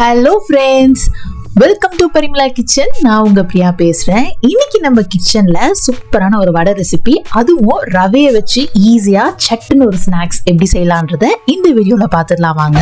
Hello friends welcome to Parimala kitchen நான் உங்கள் பிரியா பேசுகிறேன் இன்னைக்கு நம்ம கிச்சனில் சூப்பரான ஒரு வடை ரெசிபி அதுவும் ரவையை வச்சு ஈஸியாக சட்டுன்னு ஒரு ஸ்நாக்ஸ் எப்படி செய்யலான்றத இந்த வீடியோவில் பார்த்துடலாம் வாங்க.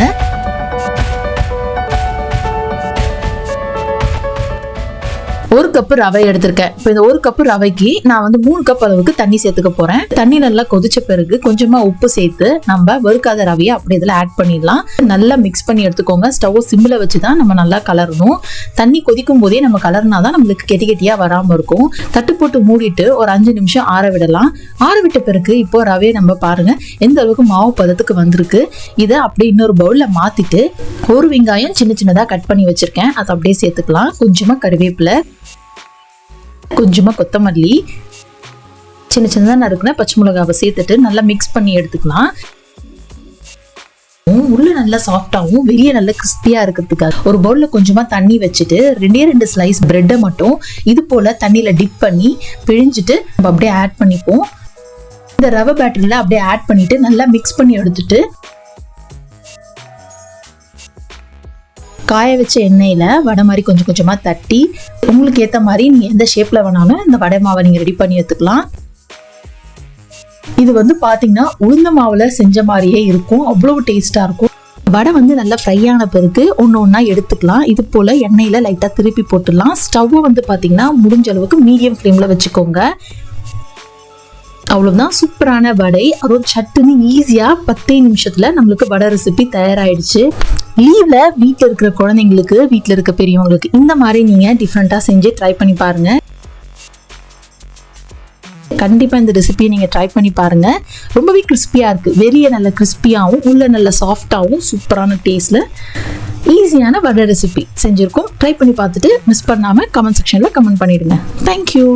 ஒரு கப்பு ரவை எடுத்திருக்கேன். இப்போ இந்த ஒரு கப்பு ரவைக்கு நான் வந்து மூணு கப் அளவுக்கு தண்ணி சேர்த்துக்க போறேன். தண்ணி நல்லா கொதிச்ச பிறகு கொஞ்சமா உப்பு சேர்த்து நம்ம வறுக்காத ரவையை அப்படி இதில் ஆட் பண்ணிடலாம். நல்லா மிக்ஸ் பண்ணி எடுத்துக்கோங்க. ஸ்டவ் சிம்மில் வச்சு தான் நம்ம நல்லா கலரணும். தண்ணி கொதிக்கும் போதே நம்ம கலர்னா தான் நம்மளுக்கு கெட்டி கெட்டியாக வராமல் இருக்கும். தட்டு போட்டு மூடிட்டு ஒரு அஞ்சு நிமிஷம் ஆற விடலாம். ஆற விட்ட பிறகு இப்போ ரவையை நம்ம பாருங்க. எந்த அளவுக்கு மாவு பதத்துக்கு வந்திருக்கு. இதை அப்படியே இன்னொரு பவுலில் மாற்றிட்டு ஒரு வெங்காயம் சின்ன சின்னதாக கட் பண்ணி வச்சிருக்கேன். அதை அப்படியே சேர்த்துக்கலாம். கொஞ்சமாக கருவேப்பிலை. கொஞ்சமாக கொத்தமல்லி சின்ன சின்னதாக நறுக்குன பச்சை மிளகாவை சேர்த்துட்டு நல்லா மிக்ஸ் பண்ணி எடுத்துக்கலாம். உள்ள நல்லா சாஃப்டாகவும் வெளியே நல்லா கிறிஸ்பியாக இருக்கிறதுக்காக. ஒரு பவுலில் கொஞ்சமாக தண்ணி வச்சுட்டு ரெண்டே ரெண்டு ஸ்லைஸ் பிரெட்டை மட்டும் இது போல் தண்ணியில் டிப் பண்ணி பிழிஞ்சிட்டு நம்ம அப்படியே ஆட் பண்ணிப்போம். இந்த ரவை பேட்டரியில் அப்படியே ஆட் பண்ணிவிட்டு நல்லா மிக்ஸ் பண்ணி எடுத்துட்டு காய வச்ச எண்ணெயில் வடை மாதிரி கொஞ்சம் கொஞ்சமாக தட்டி உங்களுக்கு ஏற்ற மாதிரி நீங்கள் எந்த ஷேப்பில் வேணாலும் இந்த வடை மாவை நீங்கள் ரெடி பண்ணி எடுத்துக்கலாம். இது வந்து பார்த்தீங்கன்னா உளுந்த மாவில் செஞ்ச மாதிரியே இருக்கும். அவ்வளோ டேஸ்ட்டாக இருக்கும். வடை வந்து நல்லா ஃப்ரை ஆன பிறகு ஒன்று ஒன்றா எடுத்துக்கலாம். இது போல் எண்ணெயில் லைட்டாக திருப்பி போட்டுடலாம். ஸ்டவ்வை வந்து பார்த்தீங்கன்னா முடிஞ்ச அளவுக்கு மீடியம் ஃப்ளேமில் வச்சுக்கோங்க. அவ்வளவுதான் சூப்பரான வடை. அதுவும் சட்டுன்னு ஈஸியாக பத்தே நிமிஷத்தில் நம்மளுக்கு வடை ரெசிபி தயாராகிடுச்சு லீவில் வீட்டில் இருக்கிற குழந்தைங்களுக்கு வீட்டில் இருக்க பெரியவங்களுக்கு இந்த மாதிரி நீங்கள் டிஃப்ரெண்ட்டாக செஞ்சு ட்ரை பண்ணி பாருங்கள் கண்டிப்பாக இந்த ரெசிபியை நீங்கள் ட்ரை பண்ணி பாருங்கள் ரொம்பவே கிறிஸ்பியாக இருக்குது வெளியே நல்ல கிறிஸ்பியாகவும் உள்ளே நல்ல சாஃப்டாகவும் சூப்பரான டேஸ்ட்டில் ஈஸியான வடை ரெசிபி செஞ்சுருக்கோம். ட்ரை பண்ணி பார்த்துட்டு மிஸ் பண்ணாமல் கமெண்ட் செக்ஷனில் கமெண்ட் பண்ணிவிடுங்க தேங்க்யூ